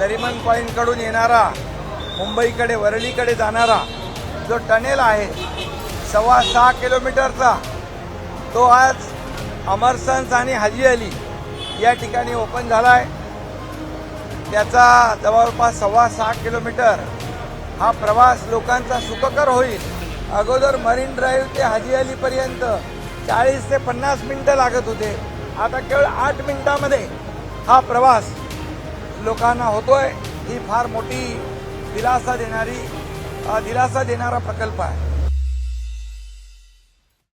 तामिळनाडून येणारा मुंबईकडे वरळीकडे जाणारा जो टनेल आहे सव्वा सहा किलोमीटरचा तो आज अमरसन्स आणि हाजी अली या ठिकाणी ओपन झाला आहे त्याचा जवळपास सव्वा सहा किलोमीटर हा प्रवास लोकांचा सुखकर होईल. अगोदर मरीन ड्राईव्ह ते हाजी अलीपर्यंत चाळीस ते पन्नास मिनटं लागत होते. आता केवळ आठ मिनटामध्ये हा प्रवास लोकांना होतोय ही फार मोठी दिलासा देणारी दिलासा देणारा प्रकल्प आहे.